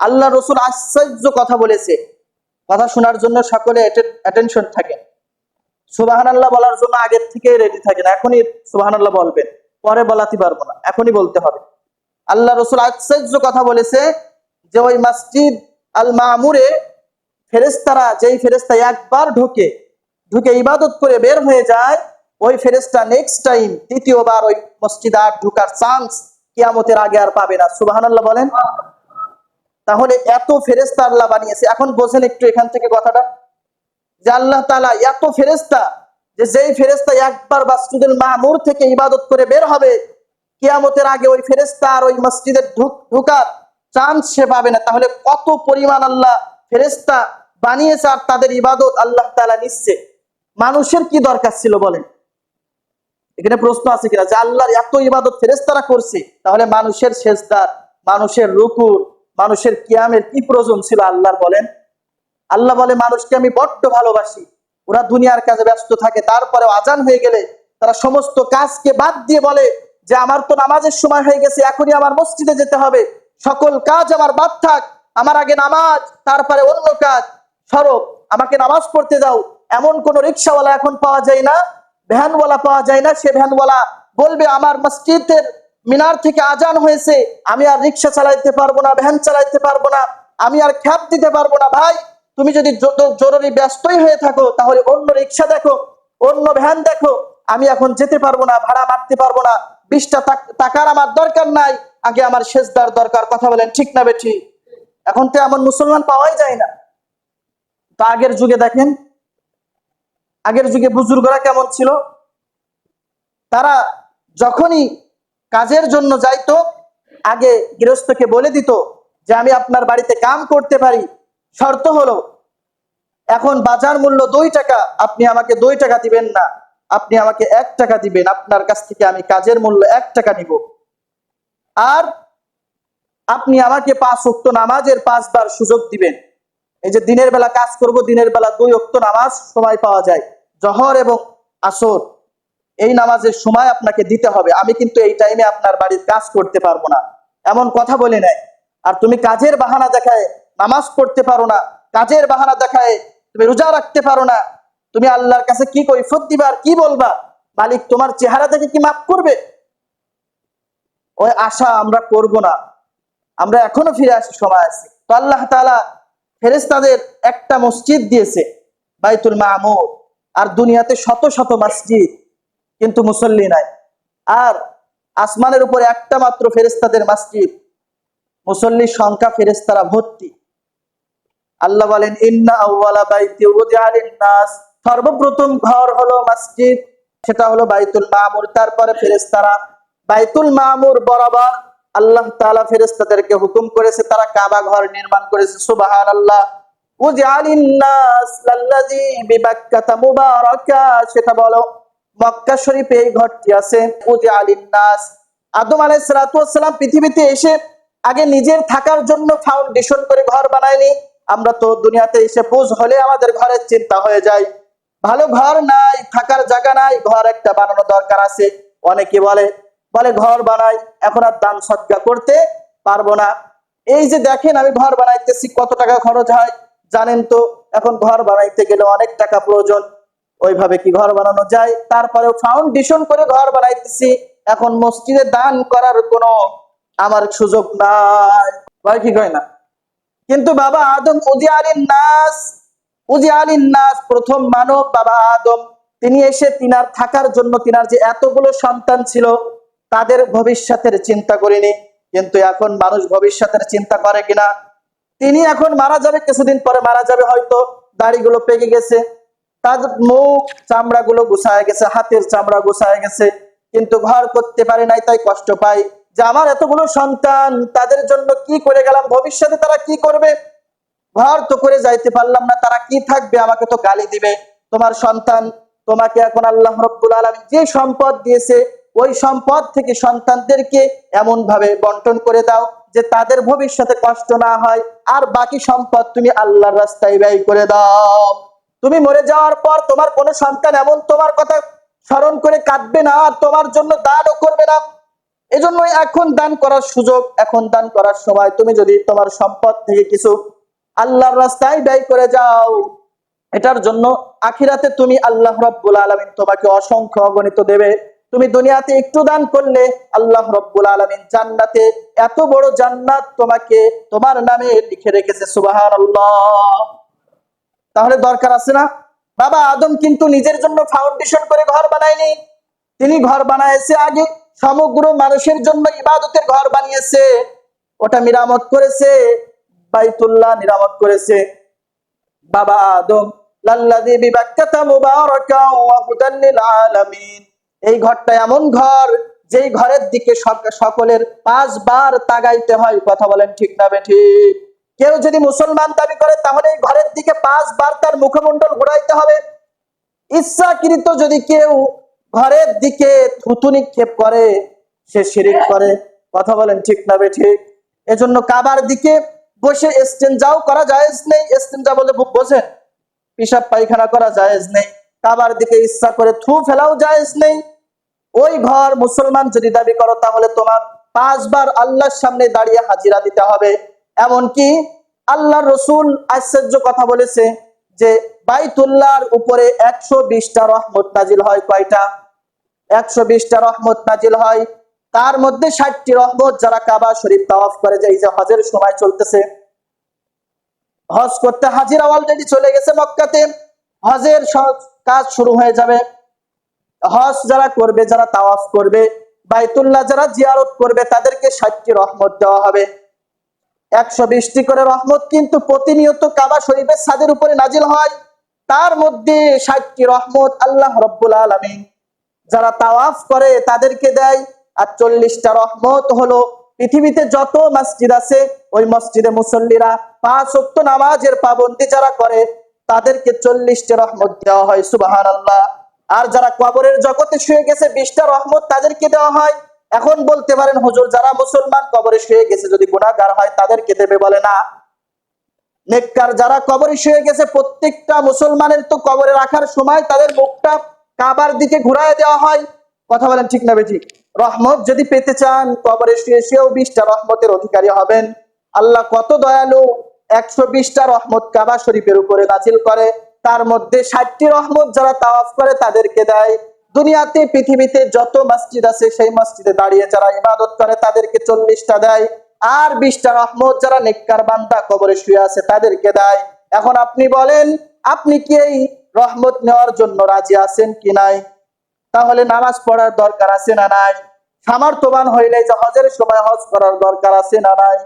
আল্লাহ রসুল আশ্চর্য কথা বলেছে। কথা শোনার জন্য সকলে অ্যাটেনশন থাকেন সুবাহান আল্লাহ বলার জন্য আগের থেকে রেডি থাকেন এখনই সুবাহান আল্লাহ বলবেন। পরে বলাতে পারব না। এখনই বলতে হবে। আল্লাহ রসুল আশ্চর্য কথা বলেছে যে ওই মসজিদ আল মামুরে ফেরেস্তারা যেই ফেরেস্তা একবার ঢোকে, ঢুকে ইবাদত করে বের হয়ে যায়, ওই ফেরেস্তা নেক্সট টাইম দ্বিতীয়বার ওই মসজিদ আর ঢুকার চান্স কিয়ামতের আগে আর পাবে না। সুবাহান আল্লাহ বলেন। তাহলে এত ফেরেস্তা আল্লাহ বানিয়েছে। এখন বোঝেন একটু এখান থেকে কথাটা। যে আল্লাহ তালা এত ফেরেস্তা যে যেই ফেরেস্তা একবার মসজিদুল মামুর থেকে ইবাদত করে বের হবে, কিয়ামতের আগে ওই ফেরেস্তা আর ওই মসজিদের ঢুকার চান্স সে পাবে না। তাহলে কত পরিমাণ আল্লাহ ফেরেস্তা বানিয়েছে আর তাদের ইবাদত আল্লাহ তালা নিচ্ছে। মানুষের কি দরকার ছিল বলেন? এখানে প্রশ্ন আছে কিনা? যে আল্লাহর এত ইবাদত ফেরেস্তারা করছে, তাহলে মানুষের শেষদার মানুষের রুকুর মানুষের কিয়ামের কি প্রয়োজন ছিল? আল্লাহর বলেন, আল্লাহ বলে, মানুষকে আমি বড্ড ভালোবাসি। ওরা দুনিয়ার কাজে ব্যস্ত থাকে তারপরে আজান হয়ে গেলে তারা সমস্ত কাজকে বাদ দিয়ে বলে যে, আমার তো নামাজের সময় হয়ে গেছে, এখনই আমার মসজিদে যেতে হবে। সকল কাজ আমার বাদ থাক, আমার আগে নামাজ, তারপরে অন্য কাজ। সরব আমাকে নামাজ পড়তে দাও। এমন কোন রিক্সাওয়ালা এখন পাওয়া যায় না, ভ্যানওয়ালা পাওয়া যায় না। সে ভ্যানওয়ালা বলবে, আমার মসজিদের মিনার থেকে আজান হয়েছে, আমি আর রিক্সা চালাইতে পারব না, ভ্যান চালাইতে পারব না, আমি আর খ্যাপ দিতে পারব না ভাই। তুমি যদি জরুরি ব্যস্তই হয়ে থাকো, তাহলে অন্য রিক্সা দেখো, অন্য ভ্যান দেখো, আমি এখন যেতে পারব না, ভাড়া মারতে পারব না, বিশটা টাকার আমার দরকার নাই, আগে আমার শেষদার দরকার, কথা বলেন ঠিক না বেঠি? এখন তো এমন মুসলমান পাওয়াই যায় না। তো আগের যুগে দেখেন, আগের যুগে বুজুর্গরা কেমন ছিল? তারা যখনই কাজের জন্য যাইতো, আগে গৃহস্থকে বলে দিত যে আমি আপনার বাড়িতে কাম করতে পারি। শর্ত হলো, এখন বাজার মূল্য দুই টাকা, আপনি আমাকে দুই টাকা দিবেন না, আপনি আমাকে এক টাকা দিবেন, আপনার কাছ থেকে আমি কাজের মূল্য এক টাকা নিব। আর আপনি আমাকে পাঁচ অক্ত নামাজের পাঁচবার সুযোগ দিবেন। এই যে দিনের বেলা কাজ করব, দিনের বেলা দুই অক্ত নামাজ সময় পাওয়া যায়, জহর এবং আসর। এই নামাজের সময় আপনাকে দিতে হবে। আমি কিন্তু এই টাইমে আপনার বাড়ির কাজ করতে পারব না। এমন কথা বলে নেয় আর তুমি কাজের বাহানা দেখায় নামাজ পড়তে পারো না। কাজের বাহানা দেখায় তুমি রোজা রাখতে পারো না। তুমি আল্লাহর কাছে কি কৈফত দিবা আর কি বলবা? মালিক তোমার চেহারা দেখে কি মাফ করবে? ওই আশা আমরা করব না। আমরা এখনও ফিরে আসি, সময় আছে। তো আল্লাহ তালা ফেরেস্তাদের একটা মসজিদ দিয়েছে, বাইতুল মামুর। আর দুনিয়াতে শত শত মসজিদ। কিন্তু মুসল্লি নাই। আর আসমানের উপরে একটা মাত্র ফেরেস্তাদের মসজিদ। মুসল্লির সংখ্যা ফেরেস্তারা ভর্তি। আল্লাহ বলেন, ইন্না আউ্বালা বাইতি নাস সর্বপ্রথম ঘর হলো মসজিদ, সেটা হলো বাইতুল মামুর। তারপরে ফেরেস্তারা বাইতুল মামুর বরাবর আল্লাহ তাআলা ফেরেস্তাদেরকে হুকুম করেছে, তারা কাবা ঘর নির্মাণ করেছে। সুবহানাল্লাহ। উজআলিন-নাস লাল্লাযী বিবাক্কাতা মুবারাকা, সেটা বলো। মক্কা শরীফে এই ঘরটি আছে। উজআলিন-নাস আদম আলাইহিস সালাতু ওয়াস পৃথিবীতে এসে আগে নিজের থাকার জন্য ফাউন্ডেশন করে ঘর বানায়নি। আমরা তো দুনিয়াতে এসে পুজ হলে আমাদের ঘরের চিন্তা হয়ে যায়। ভালো ঘর নাই, থাকার জায়গা নাই, ঘর একটা বানানো দরকার আছে। অনেকে বলে বলে ঘর বানাই, এখন আর দান সৎকা করতে পারব না। এই যে দেখেন আমি ঘর বানাইতেছি, কত টাকা খরচ হয়? জানেন তো, এখন ঘর বানাইতে গেলে অনেক টাকা প্রয়োজন। ওইভাবে কি ঘর বানানো যায়? তারপরে ফাউন্ডেশন করে ঘর বানাইতেছি। এখন মসজিদে দান করার কোনো আমার সুযোগ নাই। ভয় কি কয় না। কিন্তু বাবা আদম, উজি আলীন নাস, উজি আলীন নাস, প্রথম মানব বাবা আদম। তিনি এসে তিনার থাকার জন্য, তিনার যে এতগুলো সন্তান ছিল, তাদের ভবিষ্যতের চিন্তা করিনি। কিন্তু এখন মানুষ ভবিষ্যতের চিন্তা করে কিনা? তিনি এখন মারা যাবে, কিছুদিন পরে মারা যাবে হয়তো। দাড়িগুলো পেকে গেছে। তার মুখ চামড়া গুলো গুছায় গেছে, হাতের চামড়া গুছায় গেছে, কিন্তু ঘর করতে পারে নাই, তাই কষ্ট পায়। যে আমার এতগুলো সন্তান, তাদের জন্য কি করে গেলাম? ভবিষ্যতে তারা কি করবে? ঘর তো করে যাইতে পারলাম না, তারা কি থাকবে? আমাকে তো গালি দিবে। তোমার সন্তান, তোমাকে এখন আল্লাহ রব্বুল আলমী যে সম্পদ দিয়েছে, ওই সম্পদ থেকে সন্তানদেরকে এমন ভাবে বন্টন করে দাও যে তাদের ভবিষ্যতে কষ্ট না হয়। আর বাকি সম্পদ তুমি আল্লাহর রাস্তায় ব্যয় করে দাও। তুমি মরে যাওয়ার পর তোমার কোনো সন্তান এমন তোমার কথা স্মরণ করে কাঁদবে না আর তোমার জন্য দানও করবে না। এজন্য এখন দান করার সুযোগ, এখন দান করার সময়। তুমি যদি তোমার সম্পদ থেকে কিছু আল্লাহর রাস্তায় ব্যয় করে যাও, এটার জন্য আখিরাতে তুমি আল্লাহ রব্বুল আলমিন তোমাকে অসংখ্য অগণিত দেবে। তুমি দুনিয়াতে একটু দান করলে আল্লাহ রব্বুল আলমিন জান্নাতে এত বড় জান্নাত তোমাকে তোমার নামে লিখে রেখেছে সুবাহান তাহলে দরকার আছে না? বাবা আদম কিন্তু নিজের জন্য ফাউন্ডেশন করে ঘর বানায়নি। তিনি ঘর বানাইছে আগে, সমগ্র মানুষের জন্য ইবাদতের ঘর বানিয়েছে। ওটা মেরামত করেছে, বাইতুল্লাহ নিরামত করেছে। বাবা আদম এই ঘরটা এমন ঘর, যেই ঘরের দিকে সক- সকলের পাঁচবার তাগাইতে হয়। কথা বলেন ঠিক না ঠিক? কেউ যদি মুসলমান দাবি করে, তাহলে এই ঘরের দিকে পাঁচবার তার মুখমণ্ডল ঘোরাইতে হবে। ইচ্ছাকৃত যদি কেউ ঘরের দিকে থুতু নিক্ষেপ করে, সে শিরিক করে। কথা বলেন ঠিক না বে ঠিক? এজন্য কাবার দিকে বসে এস্টেঞ্জাও করা জায়েজ নেই। এস্টেঞ্জা বলে বোঝেন? পিসাব পায়খানা করা জায়েজ নেই। কাবার দিকে ইচ্ছা করে থু ফেলাও জায়েজ নেই। ওই ঘর মুসলমান যদি দাবি করো, তাহলে তোমার পাঁচবার আল্লাহর সামনে দাঁড়িয়ে হাজিরা দিতে হবে। এমনকি আল্লাহ রসুল আশ্চর্য কথা বলেছে যে বাইতুল্লাহর উপরে একশো বিশটা রহমত নাজিল হয় কয়টা? একশো বিশটা রহমত নাজিল হয়। তার মধ্যে ষাটটি রহমত যারা কাবা শরীফ তাওয়াফ করে যে এই যে হজের সময় চলতেছে। হজ করতে হাজিরা অলরেডি চলে গেছে মক্কাতে। হজের কাজ শুরু হয়ে যাবে। হজ যারা করবে, যারা তাওয়াফ করবে, বাইতুল্লাহ যারা জিয়ারত করবে, তাদেরকে ষাটটি রহমত দেওয়া হবে। একশো বিশটি করে রহমত কিন্তু প্রতিনিয়ত কাবা শরীফের ছাদের উপরে নাজিল হয়। তার মধ্যে ষাটটি রহমত আল্লাহ রব্বুল আলমিন যারা তাওয়াফ করে তাদেরকে দেয়। আর চল্লিশটা রহমত হলো পৃথিবীতে যত মসজিদ আছে, ওই মসজিদে মুসল্লিরা পাঁচ ওয়াক্ত নামাজের পাবন্দি যারা করে, তাদেরকে চল্লিশটা রহমত দেওয়া হয় সুবাহান আল্লাহ আর যারা কবরের জগতে শুয়ে গেছে, বিশটা রহমত তাদেরকে দেওয়া হয়। এখন বলতে পারেন, হুজুর, যারা মুসলমান কবরে শুয়ে গেছে, যদি গুণাগার হয়, তাদেরকে দেবে বলে না। নেককার যারা কবরে শুয়ে গেছে, প্রত্যেকটা মুসলমানের তো কবরে রাখার সময় তাদের মুখটা কাবার দিকে ঘুরায় দেওয়া হয়। কথা বলেন ঠিক না বেঠিক রহমত যদি পেতে চান, কবরে শুয়ে শুয়েও বিশটা রহমতের অধিকারী হবেন। আল্লাহ কত দয়ালু, একশো বিশটা রহমত কাবা শরীফের উপরে নাজিল করে। তার মধ্যে ষাটটি রহমত যারা তাওয়াফ করে, তাদেরকে দেয়। দুনিয়াতে, পৃথিবীতে যত মসজিদ আছে, সেই মসজিদে দাঁড়িয়ে যারা ইবাদত করে, তাদেরকে চল্লিশটা দেয়। আর বিশটা রহমত যারা নেককার বান্দা কবরে শুয়ে আছে, তাদেরকে দেয়। এখন আপনি বলেন, আপনি কি এই রহমত নেওয়ার জন্য রাজি আছেন কি নাই? তাহলে নামাজ পড়ার দরকার আছে না নাই? সামর্থ্যবান হইলে যে হজের সময় হজ করার দরকার আছে না নাই?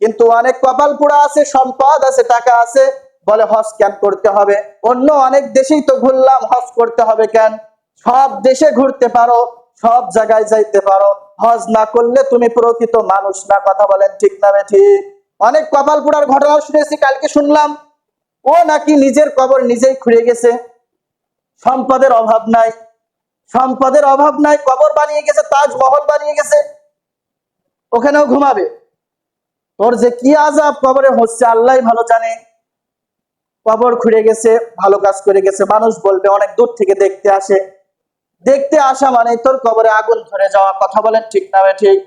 কিন্তু অনেক কপাল পোড়া আছে, সম্পদ আছে, টাকা আছে, বলে হজ কেন করতে হবে? অন্য অনেক দেশেই তো ঘুরলাম, হজ করতে হবে কেন? সব দেশে ঘুরতে পারো, সব জায়গায় যাইতে পারো। হজ না করলে তুমি প্রকৃত মানুষ না, কথা বলেন ঠিক না ঠিক? অনেক কপাল পোড়ার ঘটনা শুনেছি, কালকে শুনলাম। ও নাকি নিজের কবর নিজেই খুঁড়ে গেছে। সম্পদের অভাব নাই। সম্পদের অভাব নাই, কবর বানিয়ে গেছে, তাজমহল বানিয়ে গেছে। ওখানেও ঘুমাবে। তোর যে কি আজাব কবরে হচ্ছে আল্লাহ ভালো জানে। কবর খুঁড়ে গেছে, ভালো কাজ করে গেছে। মানুষ বলবে, অনেক দূর থেকে দেখতে আসে। দেখতে আসা মানে তোর কবরে আগুন ধরে যাওয়া, কথা বলেন ঠিক না ঠিক?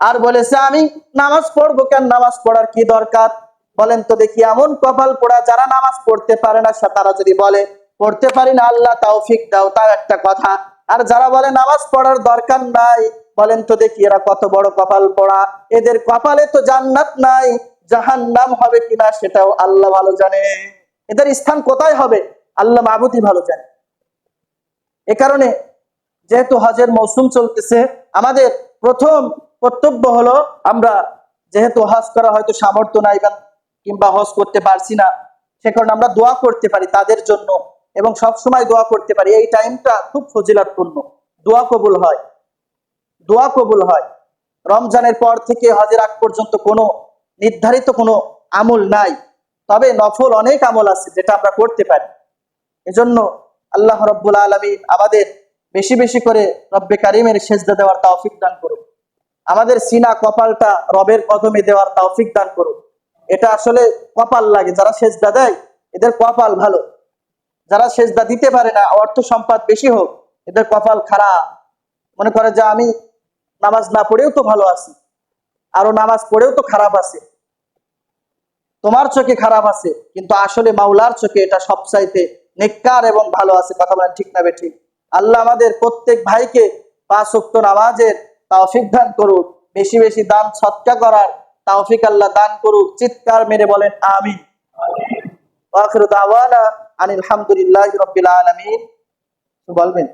আর বলেছে, আমি নামাজ পড়ব কেন? নামাজ পড়ার কি দরকার? বলেন তো দেখি, এমন কপাল পোড়া যারা নামাজ পড়তে পারে না তারা যদি বলে, পড়তে পারি না আল্লাহ তৌফিক দাও। তাও একটা কথা। আর যারা বলে, নামাজ পড়ার দরকার নাই, বলেন তো দেখি, এরা কত বড় কপাল পোড়া। এদের কপালে তো জান্নাত নাই জাহান নাম হবে কিনা সেটাও আল্লাহ ভালো জানে। এদের স্থান কোথায় হবে? আল্লাহ মাহবুদই ভালো জানে। এ কারণে যেহেতু হজের মৌসুম চলতেছে, আমাদের প্রথম কর্তব্য হলো আমরা যেহেতু হজ করা হয়তো সামর্থ্য নাই বা কিংবা হজ করতে পারছি না, সে কারণে আমরা দোয়া করতে পারি তাদের জন্য এবং সব সময় দোয়া করতে পারি। এই টাইমটা খুব ফজিলাতপূর্ণ। দোয়া কবুল হয়। দোয়া কবুল হয়। রমজানের পর থেকে হজের আগ পর্যন্ত কোনো নির্ধারিত কোনো আমল নাই। তবে নফল অনেক আমল আছে যেটা আমরা করতে পারি। এজন্য আল্লাহ রব্বুল আলমিন আমাদের বেশি বেশি করে রব্বে কারিমের সেজদা দেওয়ার তৌফিক দান করুন। আমাদের সিনা কপালটা রবের কদমে দেওয়ার তৌফিক দান করুন। এটা আসলে কপাল লাগে, যারা সেজদা দেয়, এদের কপাল ভালো। যারা সেজদা দিতে পারে না, অর্থ সম্পদ বেশি হোক, এদের কপাল খারাপ। মনে করে যে আমি নামাজ না পড়েও তো ভালো আছে, আরও নামাজ পড়েও তো খারাপ আছে। তোমার চোখে খারাপ আছে, কিন্তু আসলে মাওলার চোখে এটা সবচাইতে নেককার এবং ভালো আছে। কথা বলেন ঠিক না ঠিক? আল্লাহ আমাদের প্রত্যেক ভাইকে পাঁচ উক্ত নামাজের তাওফিক দান করুক, বেশি বেশি দান সৎকা করার তাওফিক আল্লাহ দান করুক, চিৎকার মেরে বলেন আমিন। আখির দাওয়ানা আনিল হামদুলিল্লাহ রাব্বিল আলামিন। বলবেন।